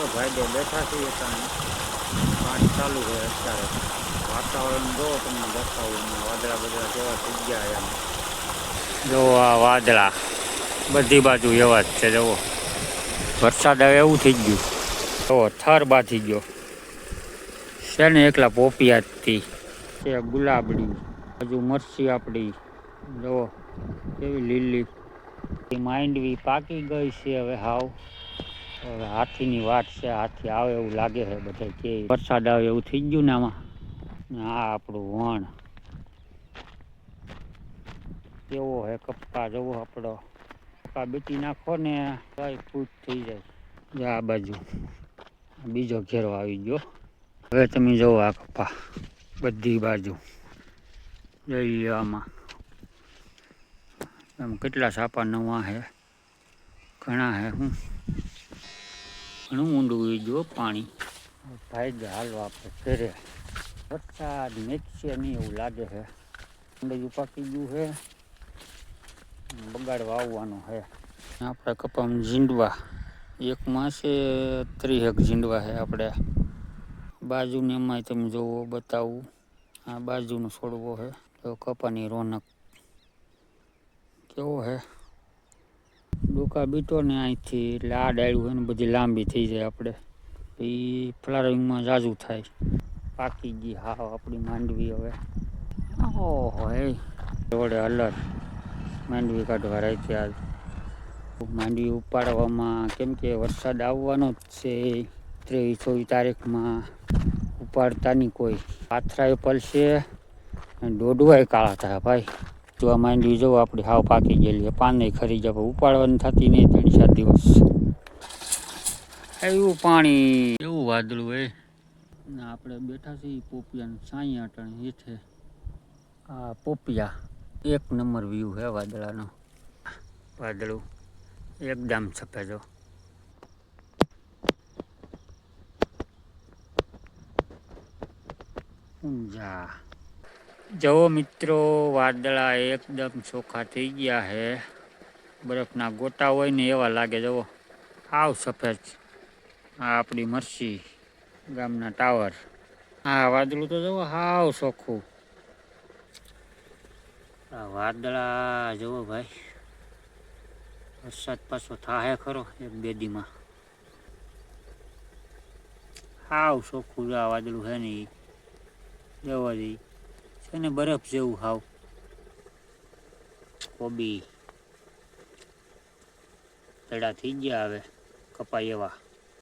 તો ભાઈ બે બેઠા છીએ ત્યાં પાણી ચાલુ છે અત્યારે. વાતાવરણ જો તમને બતાવું વાદળા બધા કેવા થઈ ગયા એમ. જો આ વાદળા, બધી બાજુ એવા જ છે જવો વરસાદ આવે એવું થઈ ગયું. જુઓ, થર બાથી ગયો. છે ને એકલા પોપિયાથી. છે ગુલાબડી, હજુ મરસી આપણી જુઓ, કેવી લીલી. માંડવી પાકી ગઈ છે હવે હાવ. હવે હાથીની વાત છે, હાથી આવે એવું લાગે છે બધા કે વરસાદ આવે એવું થઈ ગયું ને આમાં? આ આપણું વણ. કેવો હે કપ્પા જવો આપણો. કપ્પા બીટી નાખો ને કઈ ફૂટ થઈ જાય. આ બાજુ. બીજો ઘેરો આવી ગયો. હવે તમે જુઓ આ કપ્પા બધી બાજુ. જઈ આમાં. એમ કેટલા સાપા નવા હે? ઘણા હે હું. ઘણું ઊંડું ઉઈ ગયો પાણી. ભાઈ હાલવા હાલો આપણે ઘરે. વરસાદ મેચશે નહીં એવું લાગે છે. ઊંડું પાકી ગયું છે. બગાડવા આવવાનું છે. આપણે કપામાં ઝીંડવા. એક માસે ત્રીસેક ઝીંડવા છે આપણે. બાજુને એમાંય તમે જોવો, બતાવું. આ બાજુનો છોડવો છે. તો કપાની રોનક. કેવો હે ડોકા બીટો ને અહીંથી એટલે આ ડાળ્યું હોય ને બધી લાંબી થઈ જાય આપણે. એ ફ્લારિંગમાં જાજુ થાય. પાકી ગઈ હા આપણી માંડવી હવે. ઓહો હે જોડે અલર માંડવી કાઢવા રાખી આજ માંડવી ઉપાડવામાં કેમ કે વરસાદ આવવાનો જ છે. ત્રેવીસ ચોવીસ તારીખમાં ઉપાડતા નહીં કોઈ. પાથરાય પલશે દોડવાય કાળા થયા ભાઈ. જો આ માંડવી જો આપણી હાવ પાકી ગયેલી છે. પાને ખરી જાય ઉપાડવાની થતી નહીં ત્રણ ચાર દિવસ. એવું પાણી. એવું વાદળું ને આપણે બેઠા છીએ પોપિયાનું સાંઈ અટણ હેઠે. આ પોપિયા એક નંબર વ્યૂ હે વાદળાનો. વાદળું એકદમ સફેદો ઊંઝા. જવો મિત્રો, વાદળા એકદમ ચોખ્ખા થઈ ગયા છે બરફના ગોટા હોય ને એવા લાગે, જવો. આવ સફેદ. આ આપણી મરસી ગામના ટાવર. હા વાદળું તો જવો, હાવ ચોખ્ખું. આ વાદળા જુઓ ભાઈ. વરસાદ પાછો થાય ખરો એક બે દીમાં. હાવ ચોખ્ખું આ વાદળું છે ને ઈ. જવા દઈ છે બરફ જેવું હાવ. કોબી. તડા થઈ ગયા હવે કપાય એવા.